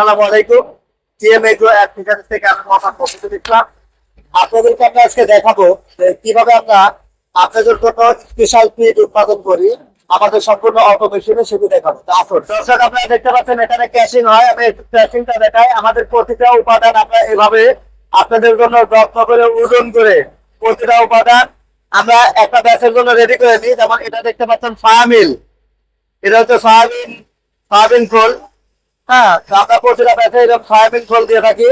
আসসালামু আলাইকুম। কীভাবে আমরা আপনাদের উৎপাদন করি, আমাদের সম্পূর্ণ দেখাবো। দেখতে পাচ্ছেন, এখানে হয়। দেখাই। আমাদের প্রতিটা উপাদান আমরা এভাবে আপনাদের জন্য যত্ন করে ওজন করে প্রতিটা উপাদান আমরা একটা ব্যাচের জন্য রেডি করে দিই যেমন এটা দেখতে পাচ্ছেন ফায়ামিল এটা হচ্ছে সয়াবিন সয়াবিন হ্যাঁ আমরা এরকম সয়াবিন দিয়ে থাকি।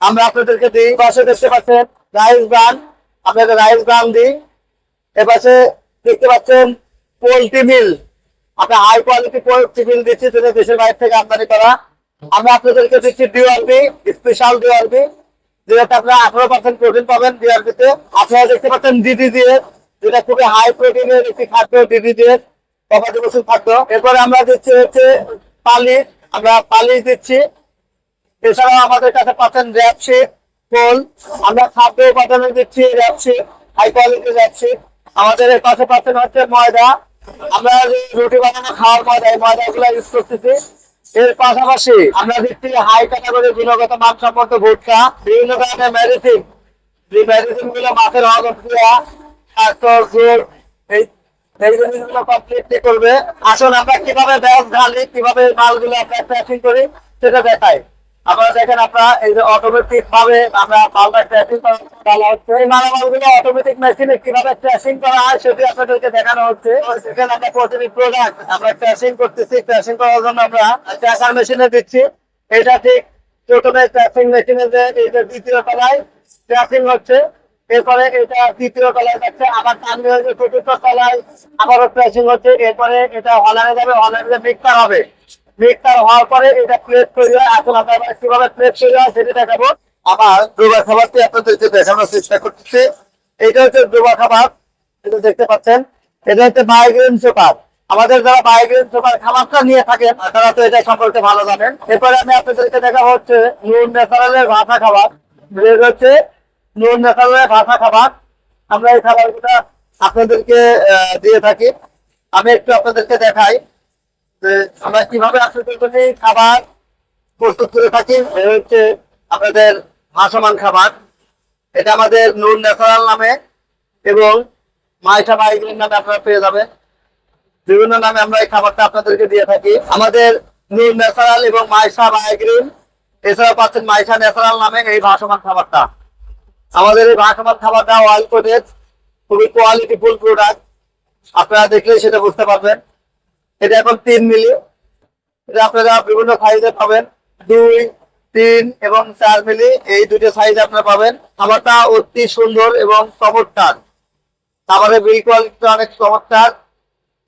আমরা আপনাদেরকে দিই পাশে দেখতে পাচ্ছেন রাইস আমরা রাইস দিই। দেখতে পাচ্ছেন পোল্ট্রি মিল। আমরা হাই কোয়ালিটি পোল্ট্রি মিল দিচ্ছি যেটা দেশের বাইরে থেকে আমদানি করা। আমরা আপনাদেরকে স্পেশাল যেটাতে আপনারা আঠারো পার্সেন্ট প্রোটিন পাবেন দেখতে পাচ্ছেন যেটা হাই প্রোটিনের একটি খাদ্য এরপরে আমরা হচ্ছে পালি। আমরা পালি দিচ্ছি এছাড়াও আমাদের কাছে পাচ্ছেন র্যাপশিট ফুল আমরা খাদ্য উপাদানে দিচ্ছি র্যাপশিট হাই কোয়ালিটি র্যাপশিট আমাদের এর পাশে পাচ্ছেন হচ্ছে ময়দা। আমরা যে রুটি বানানো খাওয়ার ময়দা, এই ময়দা গুলো ইউজ করতেছি। এর পাশাপাশি আমরা দিচ্ছি হাই ক্যাটাগরি গুণগত মানসম্মত ভুট্টা, বিভিন্ন ধরনের মেডিসিন যে মেডিসিনগুলো মাছের হজম ক্রিয়া, স্বাস্থ্য আসুন আমরা কীভাবে ব্যাগ ঢালি কীভাবে মালগুলো আমরা করি সেটা দেখাই দেখেন আপনারা এই যে আমরা অটোমেটিক মেশিনে কীভাবে করা হয় দেখানো হচ্ছে সেখানে প্রোডাক্ট আমরা করতেছি করার জন্য আমরা মেশিনে দিচ্ছি এটা ঠিক প্রথমে যে দ্বিতীয় তলায় ট্র্যাকিং হচ্ছে এরপরে এটা তৃতীয় তলায় যাচ্ছে, আবার টানলে হচ্ছে চতুর্থ তলায় আবারও প্রেসিং হচ্ছে, এরপরে এটা হলারে যাবে হলারে মিক্সার হবে। মিক্সার হওয়ার পরে এটা প্লেট তৈরি হয়, এখন এবার কীভাবে প্লেট তৈরি হয় সেটা দেখাবো। আমার ডোবা খাবারটি আপনাদেরকে দেখানোর চেষ্টা করতেছি। এটা হচ্ছে ডোবা খাবার, এটা দেখতে পাচ্ছেন। এটা হচ্ছে মাইগ্রেন সুপার আমাদের যারা মাইগ্রেন সুপার খাবারটা নিয়ে থাকেন তারা তো এটা সম্পর্কে ভালো জানেন। এরপরে আমি আপনাদেরকে দেখাবো হচ্ছে নুন ন্যাচারালের ভাষা খাবার। হচ্ছে নুন ন্যাচারালের ভাষা খাবার। আমরা এই খাবারগুলো আপনাদেরকে দিয়ে থাকি। আমি একটু আপনাদেরকে দেখাই যে আমরা কীভাবে এই খাবার প্রস্তুত করে থাকি। হচ্ছে আপনাদের ভাসমান খাবার। এটা আমাদের নুন ন্যাচারাল নামে এবং মাইশা মাইগ্রেন নামে আপনারা পেয়ে যাবেন। বিভিন্ন নামে আমরা এই খাবারটা আপনাদেরকে দিয়ে থাকি। আমাদের নুন ন্যাচারাল এবং মাইশা মাইগ্রেন এছাড়া পাচ্ছেন মাইশা ন্যাচারাল নামে এই ভাসমান খাবারটা। আমাদের এই ভাসমান খাবারটা অয়েল কোটেড খুবই কোয়ালিটি ফুল প্রোডাক্ট আপনারা দেখলে সেটা বুঝতে পারবেন। এটা এখন তিন মিলি। এটা আপনারা বিভিন্ন সাইজে পাবেন। দুই, তিন এবং চার মিলি। এই দুটো সাইজ আপনারা পাবেন। খাবারটা অতি সুন্দর এবং চমৎকার। খাবারের বিল কোয়ালিটি অনেক চমৎকার।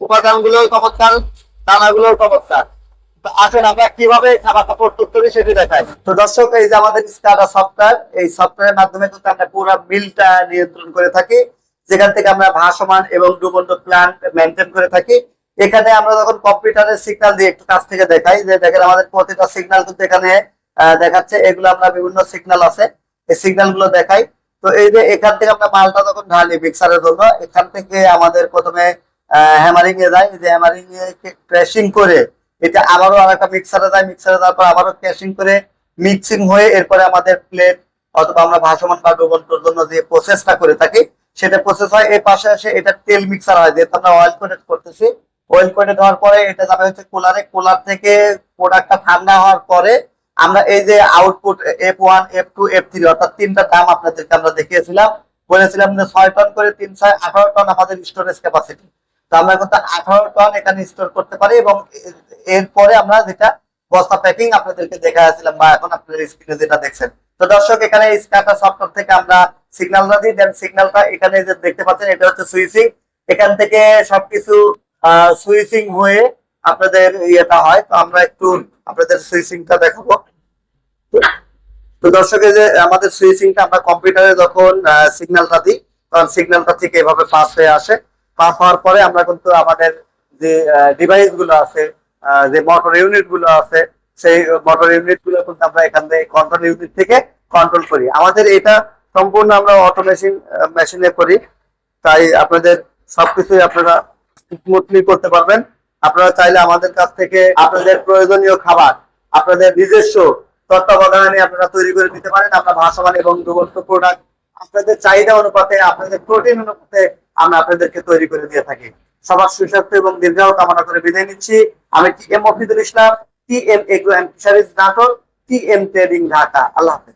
উপাদানগুলো চমৎকার। দানা গুলো চমৎকার। আসেন, আমরা কীভাবে খাবারটা প্রস্তুত করি সেটি দেখাই। তো দর্শক, এই যে আমাদের স্কাডা সফটওয়্যার এই সফটওয়্যারের মাধ্যমে কিন্তু আমরা পুরো মিলটা নিয়ন্ত্রণ করে থাকি। যেখান থেকে আমরা ভাসমান এবং ডুবন্ত প্ল্যান্ট মেনটেন করে থাকি। এখানে আমরা যখন কম্পিউটারের সিগন্যাল দিয়ে একটু কাছ থেকে দেখাই, যে দেখেন আমাদের প্রতিটা সিগন্যাল কিন্তু এখানে দেখাচ্ছে। এগুলো আমরা বিভিন্ন সিগন্যাল আছে। এই সিগন্যালগুলো দেখাই। তো এই যে এখান থেকে আমরা মালটা যখন ঢালি মিক্সারের জন্য, এখান থেকে আমাদের প্রথমে হ্যামারিং এ যায়। যে হ্যামারিং এ ক্র্যাশিং করে এটা আবারও আর একটা মিক্সারে যায় মিক্সারে যাওয়ার পর আবারও ক্র্যাশিং করে মিক্সিং হয়ে এরপরে আমাদের প্লেট অথবা আমরা ভাসমান বা ডুবন্তর জন্য যে প্রসেসটা করে থাকি, সেটা প্রসেস হয়। এই পাশে এসে এটা তেল মিক্সার হয়, যেহেতু আমরা অয়েল কোটেড করতেছি। অয়েল কোটেড হওয়ার পরে এটা যাবে হচ্ছে কুলারে কুলার থেকে প্রোডাক্টটা ঠান্ডা হওয়ার পরে আমরা এই যে output F one F two F three অর্থাৎ তিনটা দাম আপনাদেরকে আমরা দেখিয়েছিলাম। বলেছিলাম যে ছয় টন করে তিন, ছয়, আঠারো টন আমাদের স্টোরেজ ক্যাপাসিটি তো আমরা কিন্তু আঠারো টন এখানে স্টোর করতে পারি এবং এরপরে আমরা যেটা বস্তা প্যাকিং আপনাদেরকে দেখাচ্ছিলাম বা এখন আপনাদের স্ক্রিনে যেটা দেখছেন। তো দর্শক, এখানে স্কাটা সফটওয়্যার থেকে আমরা সিগন্যালটা দিই দেন সিগন্যালটা এখানে যে দেখতে পাচ্ছেন, এটা হচ্ছে সুইচিং এখান থেকে সবকিছু সুইচিং হয়ে আপনাদের ইয়েটা হয়। তো আমরা একটু আপনাদের সুইচিংটা দেখাবো। তো দর্শকের যে আমাদের সুইচিংটা আমরা কম্পিউটারে যখন সিগন্যালটা দিই, তখন সিগন্যালটা থেকে এভাবে পাস হয়ে আসে। পাস হওয়ার পরে আমরা কিন্তু আমাদের যে ডিভাইসগুলো আছে যে মোটর ইউনিটগুলো আছে, সেই মোটর ইউনিটগুলো কিন্তু আমরা এখান থেকে কন্ট্রোল ইউনিট থেকে কন্ট্রোল করি। আমাদের এটা সম্পূর্ণ আমরা অটোমেশন মেশিনে করি। তাই আপনাদের সবকিছুই আপনারা স্মুথলি করতে পারবেন। আপনারা চাইলে আমাদের কাছ থেকে আপনাদের প্রয়োজনীয় খাবার, আপনাদের নিজস্ব তত্ত্বাবধানে আপনারা তৈরি করে দিতে পারেন। আপনার ভাসমান এবং দুবস্ত প্রোডাক্ট আপনাদের চাহিদা অনুপাতে, আপনাদের প্রোটিন অনুপাতে আমরা আপনাদেরকে তৈরি করে দিয়ে থাকি। সবার সুস্বাস্থ্য এবং দীর্ঘায়ু কামনা করে বিদায় নিচ্ছি। আমি T M Mofidul Islam, T M agro and fisheries নাটক T M trading Dhaka. Allah হাফেজ।